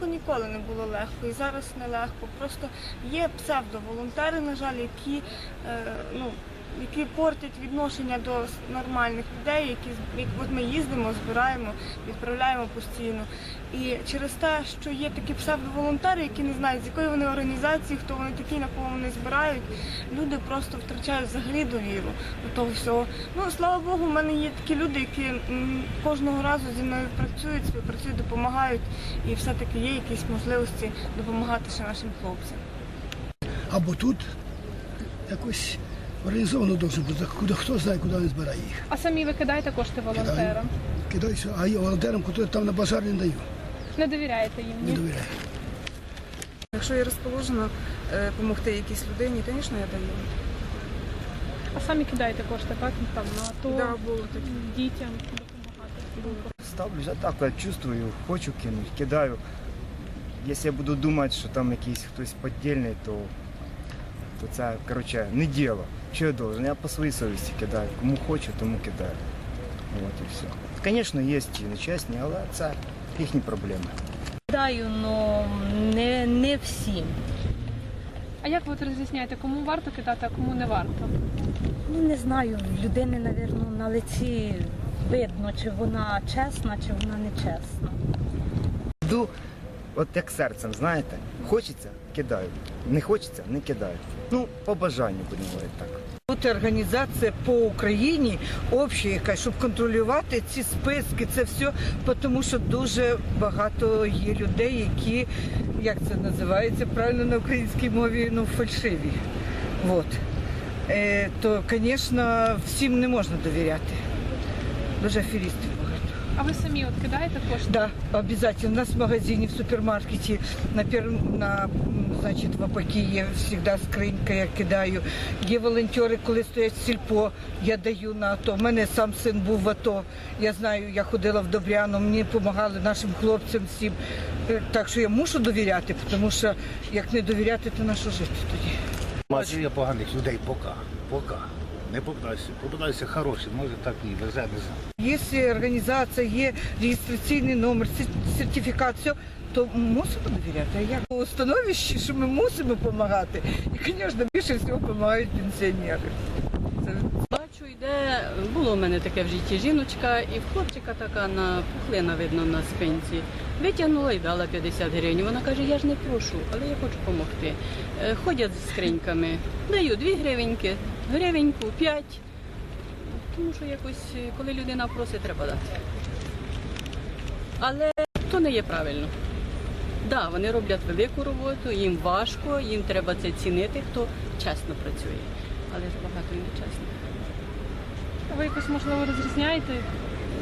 спочатку ніколи не було легко, і зараз не легко. Просто є псевдоволонтери, на жаль, які е, ну. Які портять відношення до нормальних людей, які як от ми їздимо, збираємо, відправляємо постійно. І через те, що є такі псевдоволонтери, які не знають, з якої вони організації, хто вони такі, на кого вони збирають, люди просто втрачають взагалі довіру до того всього. Ну слава Богу, в мене є такі люди, які кожного разу зі мною працюють, співпрацюють, допомагають, і все-таки є якісь можливості допомагати ще нашим хлопцям. Або тут якось організовано дуже бути, куди хто знає, куди вони збирає їх. А самі ви кидаєте кошти волонтерам? Кидаю, все, а я волонтерам, які там на базар не даю, Не довіряєте їм? Ні? не довіряю. Якщо є розположено допомогти якійсь людині, звісно, я даю. А самі кидаєте кошти, так? Там на АТО, Да, було дітям допомагати. Ставлюсь, а так я чувствую, хочу кинуть, кидаю. Якщо я буду думати, що там якийсь хтось піддільний, то, то це, коротше, не діло. Що я должен? Я по своїй совісті кидаю. Кому хочу, тому кидаю. От і все. Звісно, є і нечесні, але це їхні проблеми. Кидаю, але не, не всім. А як ви от розрізняєте, кому варто кидати, а кому не варто? Ну не знаю, людини, напевно, на лиці видно, чи вона чесна, чи вона не чесна. Йду, от як серцем, знаєте, хочеться кидаю. Не хочеться не кидаю. Ну, по бажанню будемо говорити так. Бути організація по Україні обща якась, щоб контролювати ці списки, це все, тому що дуже багато є людей, які, як це називається правильно на українській мові, ну фальшиві. От. Е, то, звісно, всім не можна довіряти. Дуже аферістів багато. А ви самі от кидаєте кошти? Да, обязательно. У нас в магазине, в супермаркете, на первом, на, м, значить, в АПКі є завжди скринька, я кидаю. Є волонтери, коли стоять в сільпо, я даю на АТО. У мене сам син був в АТО. Я знаю, я ходила в Добряну, мені допомагали нашим хлопцям всім. Е, Так що я мушу довіряти, тому що як не довіряти, то на що жити тоді? Я поганих людей поки. Поки. Не попадаюся. Попадаюся хороші, може так і везе, не знаю. Якщо організація є реєстраційний номер, сер- сертифікат, все, то мусимо довіряти. А як у становищі, що ми мусимо допомагати. І, звісно, більше всього допомагають пенсіонери. Це Бачу, йде, було в мене таке в житті жіночка, і в хлопчика така на пухлина видно на спинці. Витягнула і дала 50 гривень. Вона каже, я ж не прошу, але я хочу допомогти. Е, Ходять з скриньками, даю 2 гривеньки, гривеньку, 5. Тому що якось, е, коли людина просить, треба дати. Але то не є правильно. Так, да, вони роблять велику роботу, їм важко, їм треба це цінити, хто чесно працює. Але ж багато і нечесних. А ви якось можливо розрізняєте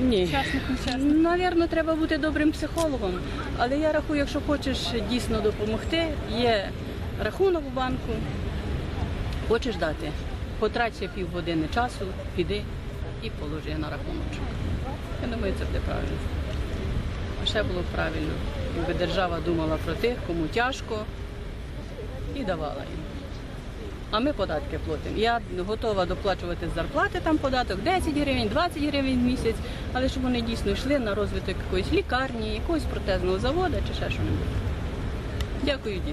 Ні. чесних нечесних? Навірно, треба бути добрим психологом. Але я рахую, якщо хочеш дійсно допомогти, є рахунок у банку, хочеш дати, потрать ще півгодини часу, піди і положи на рахуночок. Я думаю, це буде правильно. А ще було б правильно, якби держава думала про тих, кому тяжко, і давала їм. А ми податки платимо. Я готова доплачувати з зарплати там податок 10 гривень, 20 гривень в місяць, але щоб вони дійсно йшли на розвиток якоїсь лікарні, якогось протезного заводу чи ще що-небудь. Дякую, діти.